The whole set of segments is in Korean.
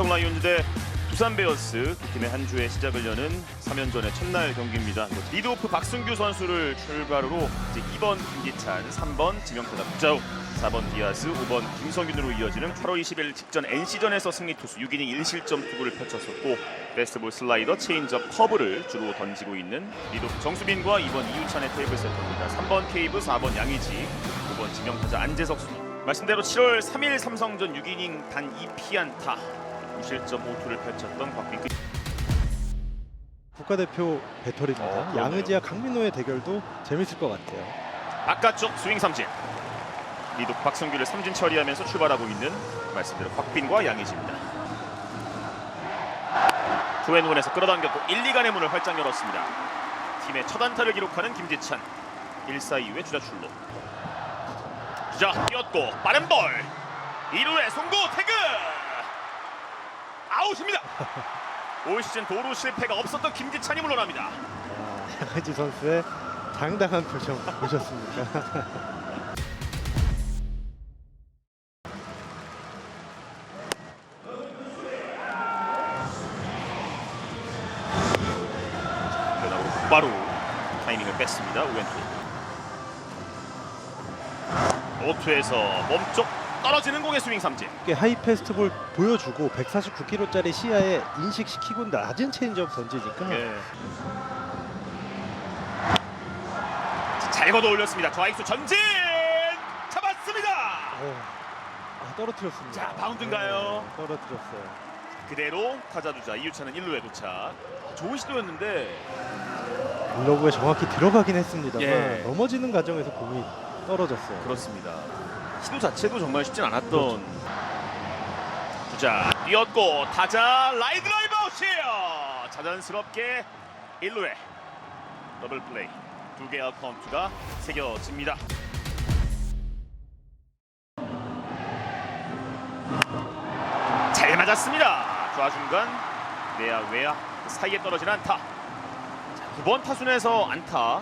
삼성 라이온즈 대 두산 베어스 두 팀의 한 주의 시작을 여는 3연전의 첫날 경기입니다. 뭐 리드오프 박승규 선수를 출발으로 이제 2번 김기찬, 3번 지명타자 구자욱, 4번 디아스, 5번 김성균으로 이어지는 8월 20일 직전 NC전에서 승리 투수 6이닝 1실점 투구를 펼쳤었고 베스트볼 슬라이더, 체인지업, 커브를 주로 던지고 있는 리드오프 정수빈과 2번 이유찬의 테이블 세터입니다. 3번 케이브, 4번 양의지, 5번 지명타자 안재석 순 말씀대로 7월 3일 삼성전 6이닝 단 2피안타 무실점 5투를 펼쳤던 곽빈 끝. 국가대표 배터리입니다. 어. 양의지와 강민호의 대결도 재밌을 것 같아요. 바깥쪽 스윙 삼진 리드 박성규를 삼진 처리하면서 출발하고 있는 말씀대로 곽빈과 양의지입니다 투앤원에서 끌어당겼고 1, 2간의 문을 활짝 열었습니다 팀의 첫 안타를 기록하는 김지찬 1사 이후에 주자 출루 주자 뛰었고 빠른 볼 2루에 송구 태그 아웃입니다 올 시즌 도루 실패가 없었던 김지찬이 물러납니다 아, 양의지 선수의 당당한 표정 보셨습니까? 곧바로 타이밍을 뺐습니다. 우왼쪽. 오투에서 몸쪽 떨어지는 공의 스윙 삼진. 하이 패스트볼 보여주고 149km짜리 시야에 인식시키고 낮은 체인지업 던지니까 예. 잘 걷어 올렸습니다. 좌익수 전진 잡았습니다. 어, 아, 떨어뜨렸습니다. 자, 바운드인가요? 네, 떨어뜨렸어요. 그대로 타자 주자 이유찬은 1루에 도착. 좋은 시도였는데 글러브에 정확히 들어가긴 했습니다만 예. 넘어지는 과정에서 공이 떨어졌어요. 그렇습니다. 시도 자체도 정말 쉽진 않았던 주자 뛰었고 타자 라인 드라이브 아웃이에요. 자연스럽게 1루에 더블 플레이 두 개의 카운트가 새겨집니다. 잘 맞았습니다. 좌중간 내야 외야 그 사이에 떨어진 안타. 자, 9번 타순에서 안타.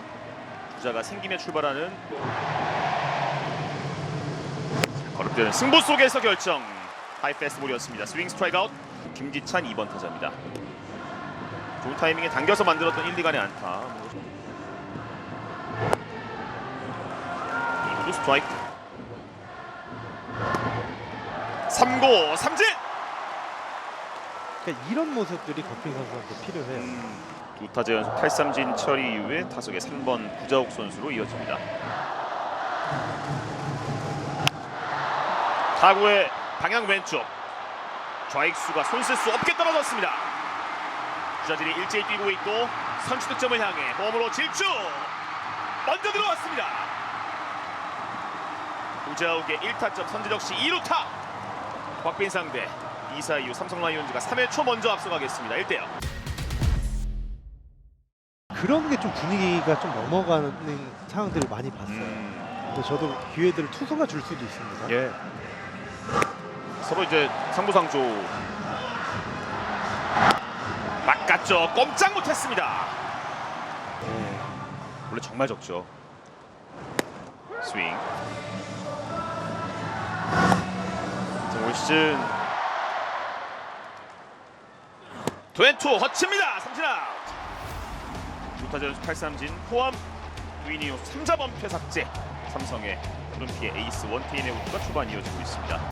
주자가 생김에 출발하는 거듭되는 승부 속에서 결정. 하이 패스트볼이었습니다. 스윙 스트라이크 아웃. 김기찬 2번 타자입니다. 좋은 타이밍에 당겨서 만들었던 1, 2간의 안타. 2루 스트라이크. 3고 삼진! 그러니까 이런 모습들이 거핑 선수한테 필요해요. 음, 두 타자 연속 탈삼진 처리 이후에 타석의 3번 구자욱 선수로 이어집니다. 타구의 방향 왼쪽 좌익수가 손쓸 수 없게 떨어졌습니다. 주자들이 일제히 뛰고 있고 선취 득점을 향해 홈으로 질주 먼저 들어왔습니다. 구자욱의 1타점 선제적 시 2루타 곽빈 상대 2사 이후 삼성 라이온즈가 3회 초 먼저 앞서가겠습니다. 1대0 그런 게 좀 분위기가 좀 넘어가는 상황들을 많이 봤어요. 음, 근데 저도 기회들을 투수가 줄 수도 있습니다. 예. 서로 이제 상부상조 바깥쪽 꼼짝 못했습니다. 네. 원래 정말 적죠. 스윙. 자, 올 시즌 투앤투 허치입니다. 삼진 아웃. 주타자 연속 8삼진 포함 위니오 3자 범퇴 삭제. 삼성의 푸른피의 에이스 원태인의 우투가 초반 이어지고 있습니다.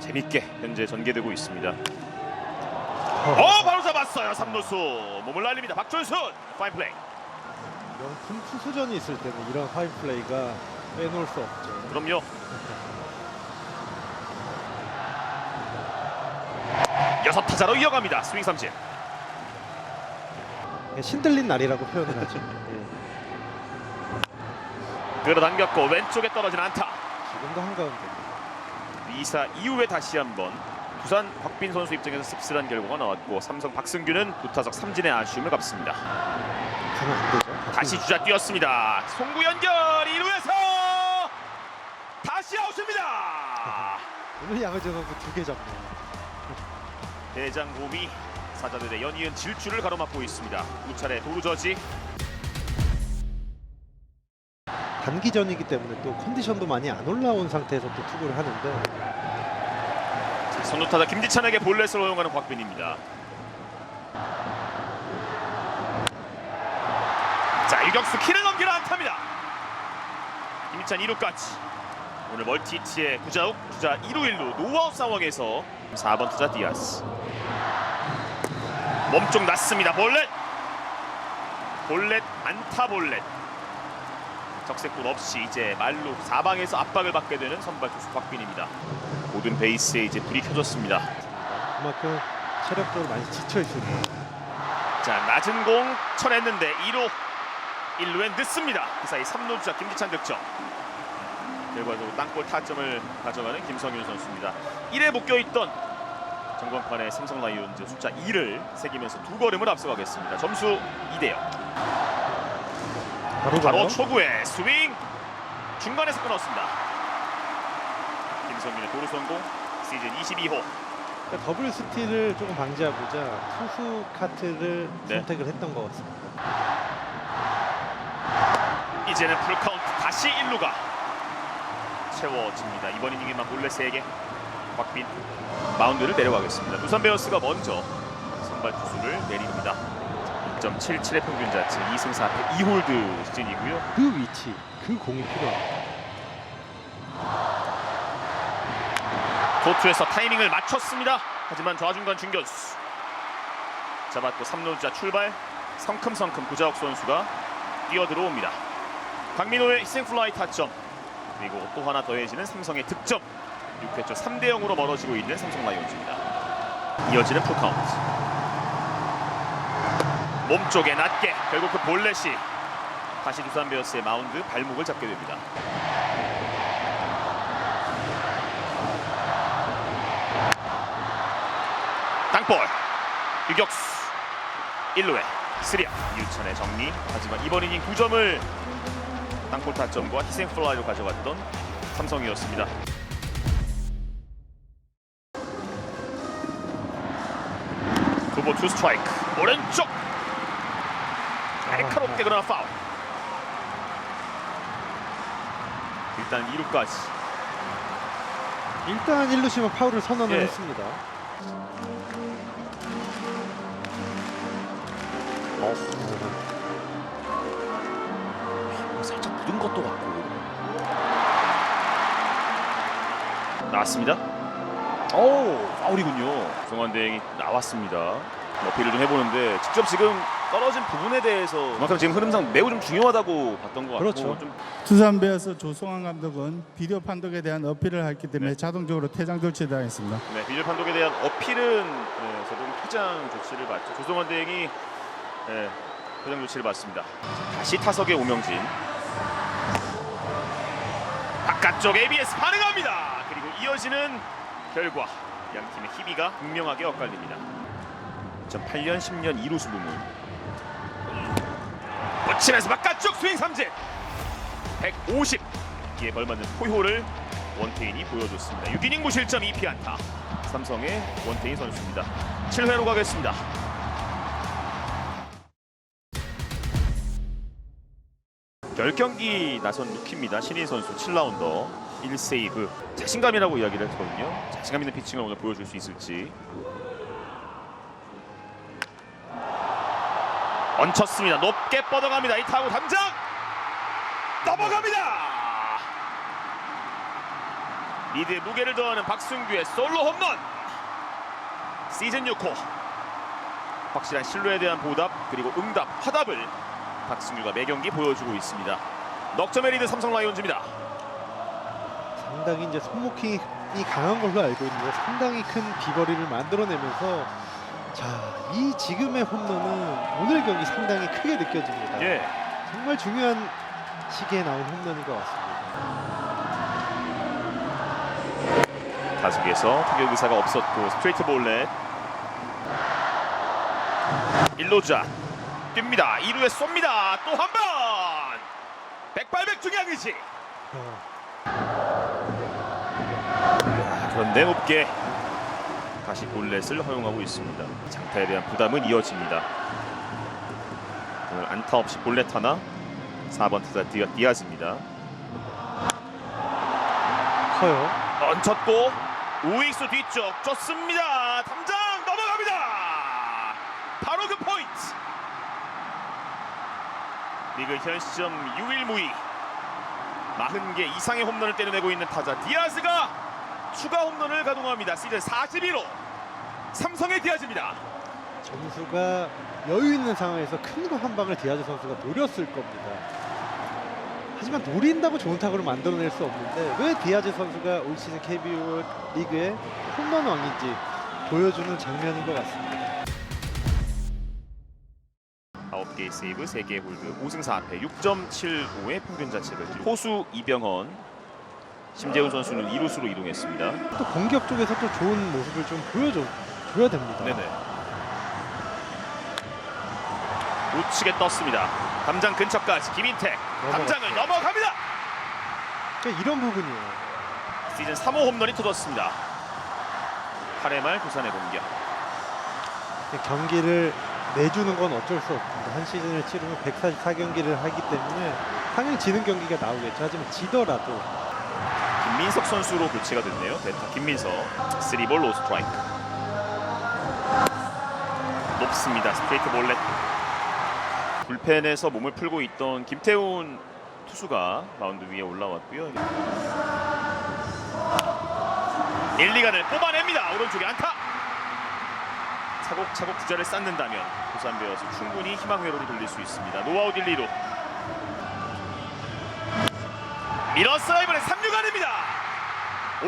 재밌게 현재 전개되고 있습니다. 어 바로 잡았어요. 3루수 몸을 날립니다. 박준순 파인 플레이. 명품 투수전이 있을 때는 이런 파인 플레이가 빼놓을 수 없죠. 그럼요. 여섯 타자로 이어갑니다. 스윙 삼진. 신들린 날이라고 표현을 하죠. 예. 끌어당겼고 왼쪽에 떨어진 안타. 지금도 한가운데. 2사 이후에 다시 한번 부산 곽빈 선수 입장에서 씁쓸한 결과가 나왔고 삼성 박승규는 두타석 삼진의 아쉬움을 갚습니다. 다시 주자 뛰었습니다. 송구 연결 2루에서 다시 아웃입니다. 오늘 양의재 선수 두개 잡네요. 대장곰이 사자들의 연이은 질주를 가로막고 있습니다. 두 차례 도루 저지 단기전이기 때문에 또 컨디션도 많이 안 올라온 상태에서 또 투구를 하는데 선두타자 김지찬에게 볼넷을 허용하는 곽빈입니다. 자 유격수 키를 넘기는 안타입니다. 김지찬 2루까지 오늘 멀티히트의 구자욱 주자 2루 1루 노아웃 상황에서 4번 투자 디아스 몸쪽 났습니다. 볼넷 볼넷 안타 볼넷 적색군 없이 이제 말로 사방에서 압박을 받게 되는 선발 투수 곽빈입니다. 모든 베이스에 이제 불이 켜졌습니다. 그만큼 체력적으로 많이 지쳐 있습니다. 자 낮은 공 쳐냈는데 2루 1루엔 늦습니다. 그 사이 3루 주자 김지찬 득점. 결과적으로 땅볼 타점을 가져가는 김성윤 선수입니다. 1에 묶여있던 정광판의 삼성 라이온즈 숫자 2를 새기면서 두 걸음을 앞서가겠습니다. 점수 2대 0. 바로 바로. 초구의 스윙 중간에서 끊었습니다. 김성민의 도루 성공 시즌 22호. 그러니까 더블 스틸을 조금 방지하고자 투수 카트를 네. 선택을 했던 것 같습니다. 이제는 풀카운트 다시 1루가 채워집니다. 이번 이닝에만 몰래 3개 곽빈 마운드를 내려가겠습니다. 두산 베어스가 먼저 선발 투수를 내립니다. 2.77의 평균 자체 2승 4패 2홀드 시즌이고요. 그 위치, 그 공이 필요합니다. 도투에서 타이밍을 맞췄습니다. 하지만 좌중간 중견수 잡았고 3루자 출발 성큼성큼 구자욱 선수가 뛰어들어옵니다. 강민호의 희생플라이 타점 그리고 또 하나 더해지는 삼성의 득점 6회초 3대 0으로 멀어지고 있는 삼성 라이온즈입니다. 이어지는 풀카운트. 몸쪽에 낮게 결국 그 볼넷이 다시 두산 베어스의 마운드 발목을 잡게 됩니다. 땅볼. 유격수. 1루에 스리아. 유천의 정리. 하지만 이번 이닝 9점을 땅볼 타점과 희생 플라이로 가져갔던 삼성이었습니다 두보 투 스트라이크 오른쪽 날카롭게 그러나 파울 일단 2루까지 일단 1루시면 파울을 선언을 예. 했습니다. 살짝 묻은 것도 같고 나왔습니다. 오 파울이군요. 송환 대행이 나왔습니다. 어필을 좀 해보는데 직접 지금 떨어진 부분에 대해서 그만큼 지금 흐름상 매우 좀 중요하다고 봤던 것 같고 그렇죠. 좀 두산 베어스 조성환 감독은 비디오 판독에 대한 어필을 했기 때문에 네. 자동적으로 퇴장 조치를 당했습니다. 네, 비디오 판독에 대한 어필은 네, 저도 퇴장 조치를 받죠. 조성환 대행이 네, 퇴장 조치를 받습니다. 다시 타석에 오명진. 바깥쪽 ABS 반응합니다. 그리고 이어지는 결과 양 팀의 희비가 분명하게 엇갈립니다. 2008년 10년 2루 수 부문. 꽂히면서 바깥쪽 스윙 삼진. 150. 기에 벌맞는 포효를 원태인이 보여줬습니다. 6이닝 무실점 2피 안타. 삼성의 원태인 선수입니다. 7회로 가겠습니다. 열 경기 나선 루키입니다. 신인 선수 7라운더 1세이브 자신감이라고 이야기를 했거든요. 자신감 있는 피칭을 오늘 보여줄 수 있을지. 얹혔습니다. 높게 뻗어갑니다. 이 타구 담장 넘어갑니다. 리드에 무게를 더하는 박승규의 솔로 홈런 시즌 6호 확실한 신뢰에 대한 보답 그리고 응답 화답을 박승규가 매 경기 보여주고 있습니다 넉점의 리드 삼성 라이온즈입니다 상당히 이제 손목힘이 강한 걸로 알고 있는데 상당히 큰 비거리를 만들어내면서 자, 이 지금의 홈런은 오늘 경기 상당히 크게 느껴집니다. 예. 정말 중요한 시기에 나온 홈런인 것 같습니다. 타석에서 타격 의사가 없었고 스트레이트 볼넷. 1루자 뜁니다. 2루에 쏩니다. 또 한 번. 백발백중의 의지 어, 그런데 높게 다시 볼넷을 허용하고 있습니다. 장타에 대한 부담은 이어집니다. 오늘 안타 없이 볼넷 하나 4번 타자 디아, 디아즈입니다. 커요. 얹혔고 우익수 뒤쪽 좋습니다. 담장 넘어갑니다. 바로 그 포인트. 리그 현 시점 6일 무위 40개 이상의 홈런을 때려내고 있는 타자 디아즈가 추가 홈런을 가동합니다. 시즌 41호 삼성의 디아즈입니다. 점수가 여유 있는 상황에서 큰거한 방을 디아즈 선수가 노렸을 겁니다. 하지만 노린다고 좋은 타구를 만들어낼 수 없는데 왜 디아즈 선수가 올 시즌 KBO 리그의 홈런 왕인지 보여주는 장면인 것 같습니다. 9개의 세이브, 3개의 홀드, 5승 4패, 6.75의 평균 자책을 포수 이병헌, 심재훈 선수는 2루수로 이동했습니다. 또 공격 쪽에서 또 좋은 모습을 좀 보여줘 줘야 됩니다. 네네. 우측에 떴습니다. 담장 근처까지 김인택 담장을 넘어갑니다. 그러니까 이런 부분이에요. 시즌 3호 홈런이 터졌습니다. 8회 말 부산의 공격. 경기를 내주는 건 어쩔 수 없습니다. 한 시즌을 치르면 144경기를 하기 때문에 당연히 지는 경기가 나오겠죠. 하지만 지더라도 김민석 선수로 교체가 됐네요. 베타 김민석. 3볼 로스 트라이크. 높습니다. 스트레이트 볼넷. 불펜에서 몸을 풀고 있던 김태훈 투수가 마운드 위에 올라왔고요. 1, 2간을 뽑아냅니다. 오른쪽에 안타. 차곡차곡 주자를 쌓는다면 부산 베어스 충분히 희망 회로를 돌릴 수 있습니다. 노아웃 1, 2루. 밀었어요 이번에 3루간입니다.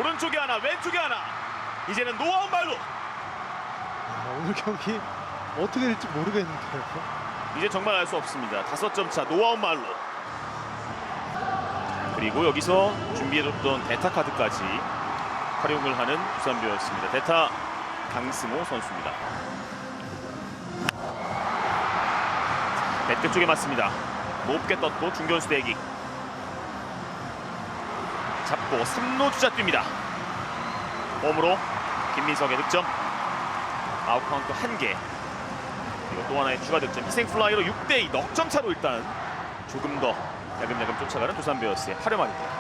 오른쪽에 하나 왼쪽에 하나 이제는 노아웃 말로 아, 오늘 경기 어떻게 될지 모르겠는데요. 이제 정말 알 수 없습니다. 다섯 점 차 노아웃 말로 그리고 여기서 준비해뒀던 대타 카드까지 활용을 하는 부산배였습니다. 대타 강승호 선수입니다. 배트 쪽에 맞습니다. 높게 떴고 중견수 대기 잡고 3루 주자 뜁니다. 홈으로 김민석의 득점 아웃 카운트 1개 그리고 또 하나의 추가 득점 희생 플라이로 6대2 넉점 차로 일단 조금 더 야금야금 쫓아가는 두산 베어스의 하려말입니다.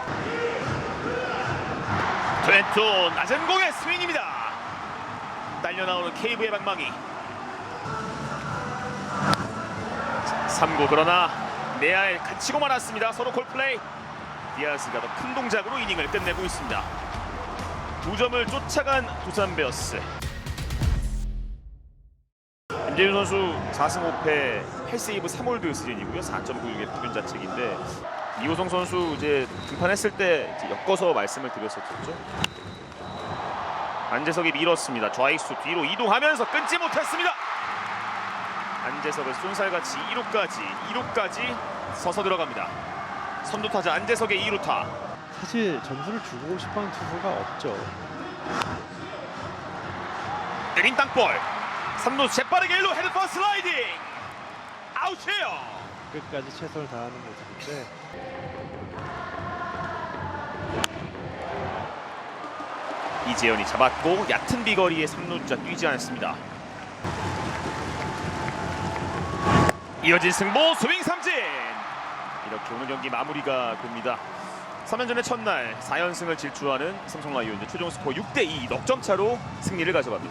트렌토 낮은 공의 스윙입니다. 딸려 나오는 케이브의 방망이. 3구 그러나 내야에 갇히고 말았습니다. 서로 콜플레이. 디아스가 더 큰 동작으로 이닝을 끝내고 있습니다. 두 점을 쫓아간 두산 베어스. 김재윤 선수 4승 5패 8세이브 3홀드 시즌이고요. 4.96의 평균 자책인데 이호성 선수 이제 등판했을 때 이제 엮어서 말씀을 드렸었죠. 안재석이 밀었습니다. 좌익수 뒤로 이동하면서 끊지 못했습니다. 안재석을 쏜살같이 2루까지 2루까지 서서 들어갑니다. 선두타자 안재석의 2루타. 사실 점수를 주고 싶어하는 투수가 없죠. 때린 땅볼. 3루 재빠르게 1루 헤드 퍼 슬라이딩. 아웃이에요. 끝까지 최선을 다하는 모습인데 이재현이 잡았고 얕은 비거리에 3루자 뛰지 않습니다. 이어진 승부 스윙 삼진. 이렇게 오늘 경기 마무리가 됩니다. 3연전의 첫날 4연승을 질주하는 삼성 라이온즈 최종 스코어 6대2 넉점 차로 승리를 가져갑니다.